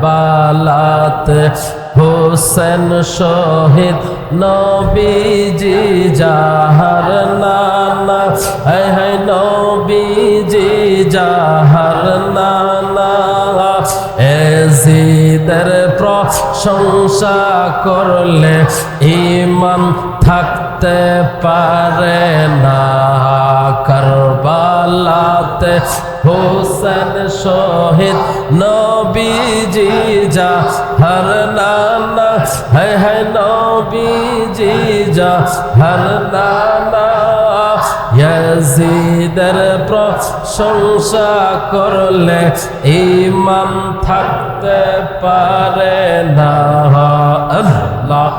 কারবালাতে। হোসেন শহীদ নবীজি যাহার নানা। হ্যাঁ নবীজি যাহার নানা। এজিদের প্রশংসা করলে ইমান থাকতে পারে না। কারবালাতে হোসেন শহীদ নবীজি যা হর নানা হায় হায় নবীজি যা হর নানা। ইয়াজিদের প্রশংসা করলে ইমান থাকতে পারে না। আল্লাহ।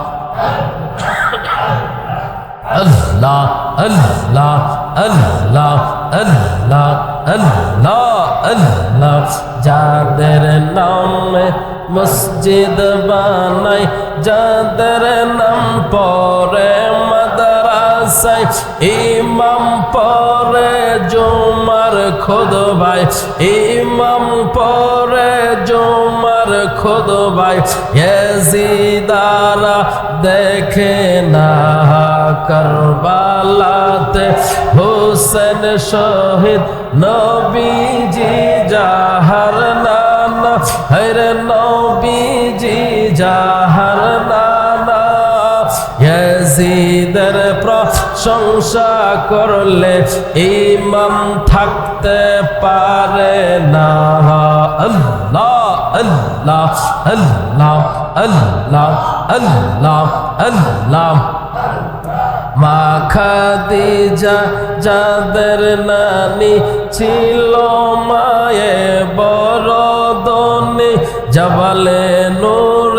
আল্লাহ আল্লাহ আল্লাহ আল্লাহ আল্লাহ আল্লাহ। যাদের নামে মসজিদ বানাই, যাদের নাম পরে ইমাম পরে জুমার খোদ ভাই ইমাম পরে জুমার খোদ ভাই এজিদারা দেখে না কারবালাতে হোসেন শহীদ নবীজি যাহার নানা। হরে নবীজি যাহার প্রশংসা করলে ইমাম থাকতে পারে না। আল্লাহ আল্লাহ আল্লাহ আল্লাহ আল্লাহ আল্লাহ। মা খাদিজা যাদের নানি ছিল মায়ে বড় দনি জবালে নূরে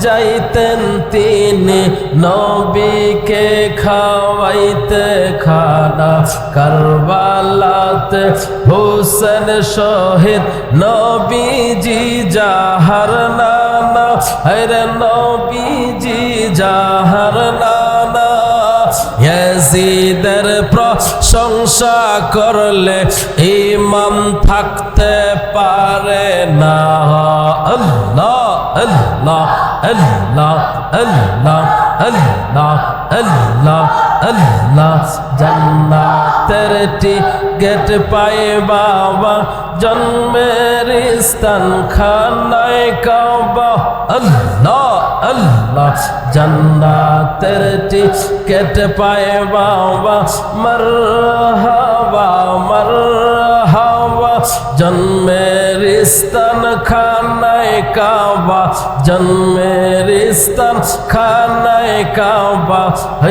যাইতেন তিনি, নবীকে খাওয়াইতে খানা। কারবালাতে হোসেন শহীদ, নবীজি যাহার নানা। হরে নবীজি যাহার নানা। ইয়াজিদের প্রশংসা করলে ইমাম থাকতে পারে না। আল্লাহ আল্লাহ। আল্লাহ আল্লাহ আল্লাহ আল্লাহ আল্লাহ। জান্নাতের টিকেট পায় বাবা, জন্মের স্থান খানায় কাবা। আল্লাহ আল্লাহ। জান্নাতের টিকেট পায় বাবা, মারহাবা। কাবা জন্মের স্থান খানায় কাবা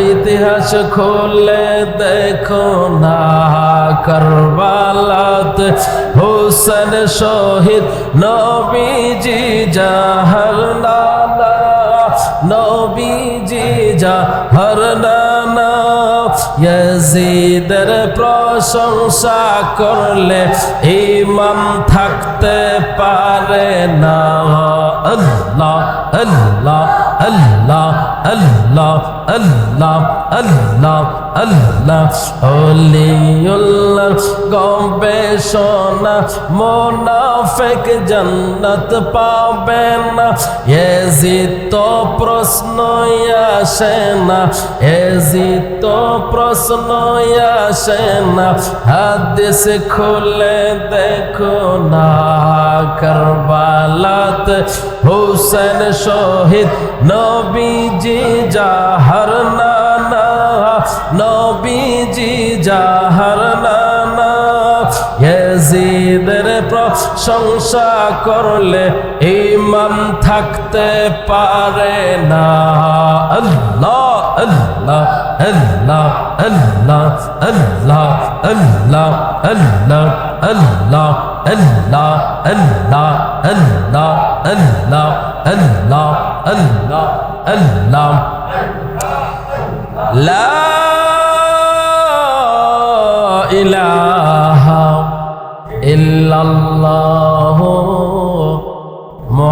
ইতিহাস খোলে দেখো না করবালাত হোসেন শহীদ নবীজি জাহার নানা নবীজি জাহার নানা ইয়াজিদের প্রশংসা করলে ইমাম থাকতে পারে না। আল্লাহ আল্লাহ আল্লাহ আল্লাহ আল্লাহ আল্লাহ। আল্লাহ অলিউল্লাহ গবেষণা মোনাফেক জান্নাত পাবে না এজিত তো প্রশ্ন আসে না এজিত তো প্রশ্ন আসে না হাদিস খুলে দেখো না কারবালাত হুসেন শহীদ নবীজি যাহার নানা নবীজি যাহার নানা ইয়াজিদের প্রশংসা করলে ইমাম থাকতে পারে না লা